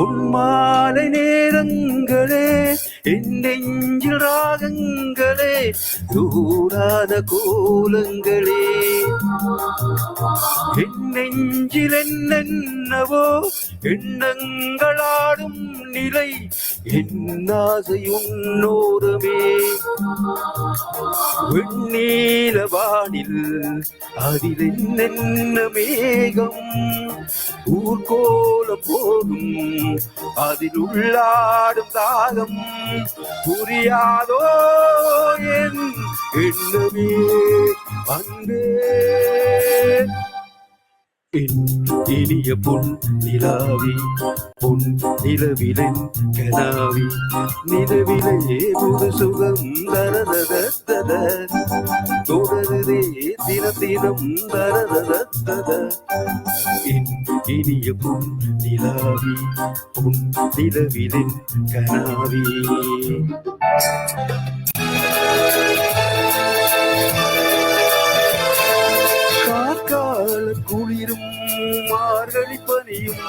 பொன்மாலை நேரங்களே என் நெஞ்சில் ராகங்களே கூடாத கோலங்களே. என் நெஞ்சில் என்னென்னவோ எண்ணங்களாடும் நிலை என்னாசையுன்னோருமே வெண்ணீல வானில் அதில் என்னென்ன மேகம் ஊர்கோல போதும் அதில் உள்ளாடும் தாகம். புரியாதோ என் எண்ணமே அன்பே இனிய பொன் நிலாவி பொன் நிலவிலன் கனாவி நிலவிலே புது சுகம் தரதத்தத தொடருதே தின தினம் தரதத்தத என் இனிய பொன் நிலாவி பொன் நிலவிலின் கனாவி. காக்கால குளிரும் மார்கழி பனியும்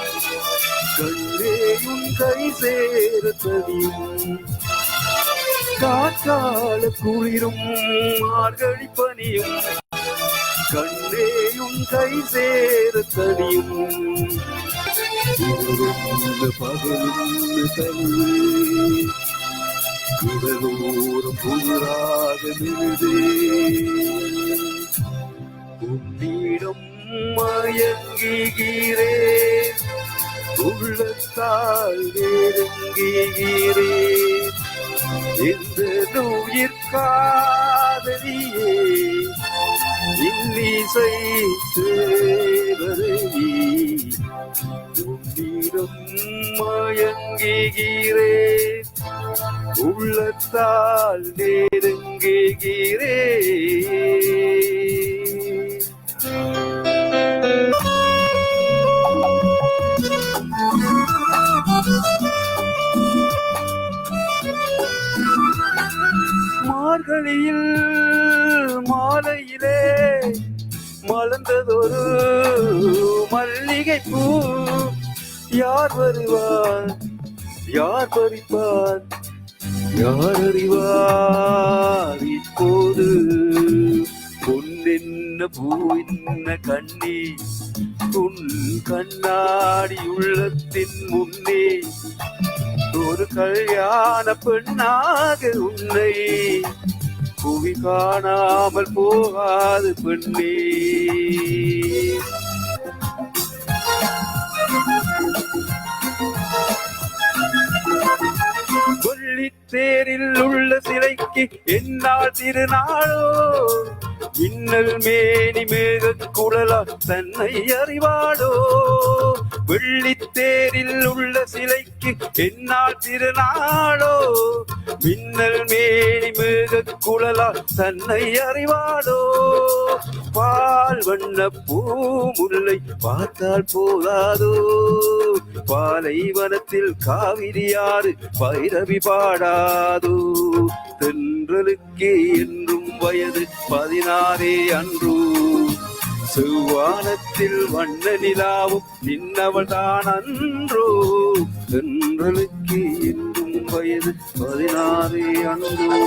கண்ணேயும் கை சேர தனியும் காற்றால குளிரும் மார்கழி பனியும் கண்ணேயும் கை சேர தடியும் பகலும் பகலென்ன தனியே குடலோரம் புதிராக உன்னிடம் மயங்குகிறேன் உள்ளத்தால் நெருங்குகிறேன் இந்த நோயிற்காதலியே இன்னிசை சேவதை உன்னிடம் மயங்குகிறேன் உள்ளத்தால் நெருங்குகிறேன் மார்கழியில் மாலையிலே மலர்ந்ததொரு மல்லிகை பூ யார் வருவார்? யார் பறிப்பார்? யார் அறிவார்? இப்போது பொன்னென்ன பூ என்ன கண்ணி உன் கண்ணாடி உள்ளத்தின் முன்னே ஒரு கல்யாண பெண்ணாக உன்னை புவி காணாமல் போகாது பெண்ணே. தேரில் உள்ள சிலைக்கு என்னால் திருநாளோ? இன்னல் மேனி மேக குழலா தன்னை அறிவாளோ? வெள்ளித்தேரில் உள்ள சிலைக்கு என்னால் திருநாளோ? மின்னல் மேனி மேக குழலா தன்னை அறிவாளோ? பால் வண்ண பூ முல்லை பார்த்தால் போகாதோ பாலைவனத்தில் காவிரியாறு பைரவி பாடாதோ? தென்றலுக்கே என்றும் வயது பதினாறே அன்று? செவ்வானத்தில் வண்ண நிலாவும் நின்னவள் தான் அன்றோ? தென்றலுக்கு என்றும் வயது பதினாறே அன்றோ?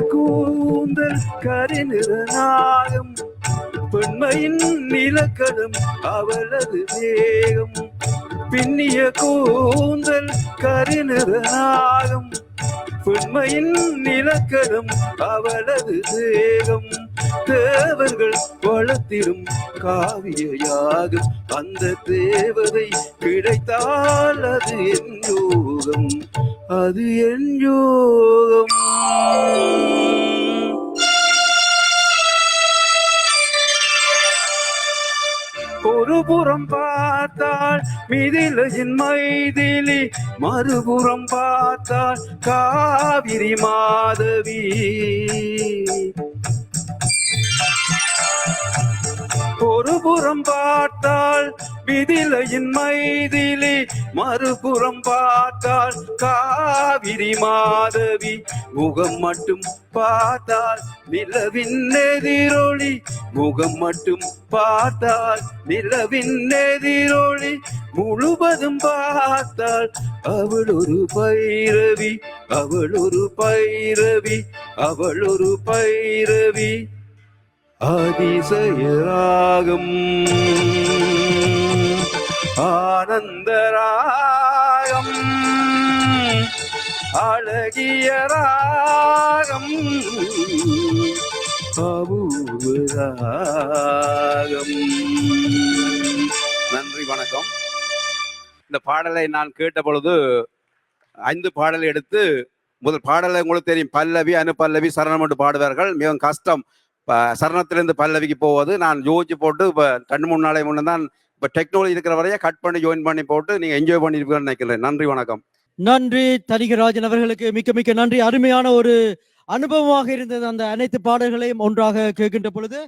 கூந்தல் கரிநிறனாகும் பெண்மையின் நிலக்கடும் அவளது தேகம். பின்னிய கூந்தல் கரிநிறனாகும் பெண்மையின் நிலக்கடும் அவளது தேகம். தேவர்கள் வளர்த்திடும் காவிய யாகம் அந்த தேவதை கிடைத்தால் அது என் யோகம். அது என் யோகம். ஒருபுறம் பார்த்தால் மிதிலையின் மைதிலி மறுபுறம் பார்த்தால் காவிரி மாதவி. ஒருபுறம் பார்த்தால் விதிலையின் மைதிலி மறுபுறம் பார்த்தால் காவிரி மாதவி முகம் மட்டும் பார்த்தால் நிலவின் எதிரொளி. முகம் மட்டும் பார்த்தால் நிலவின் எதிரொளி. முழுவதும் பார்த்தால் அவள் ஒரு பைரவி அவள் ஒரு பைரவி அவள் ஒரு பைரவி. அதிசயராகம். ஆனந்தராகம். அழகிய ராகம். அபூர்வ ராகம் நன்றி வணக்கம். இந்த பாடலை நான் கேட்ட பொழுது ஐந்து பாடலை எடுத்து முதல் பாடலை உங்களுக்கு தெரியும். பல்லவி அனுபல்லவி சரணம் என்று பாடுவார்கள். மிகவும் கஷ்டம். இப்போ சரணத்திலிருந்து பல்லவிக்கு போவது. நான் யோசிச்சு போட்டு இப்போ ரெண்டு மூணு நாளை முன்னே தான் இப்போ டெக்னாலஜி இருக்கிற வரைய கட் பண்ணி ஜாயின் பண்ணி போட்டு நீங்கள் என்ஜாய் பண்ணியிருப்பீங்கன்னு நினைக்கிறேன். நன்றி வணக்கம். நன்றி தனிகராஜன் அவர்களுக்கு மிக்க மிக்க நன்றி. அருமையான ஒரு அனுபவமாக இருந்தது அந்த அனைத்து பாடல்களையும் ஒன்றாக கேட்கின்ற பொழுது.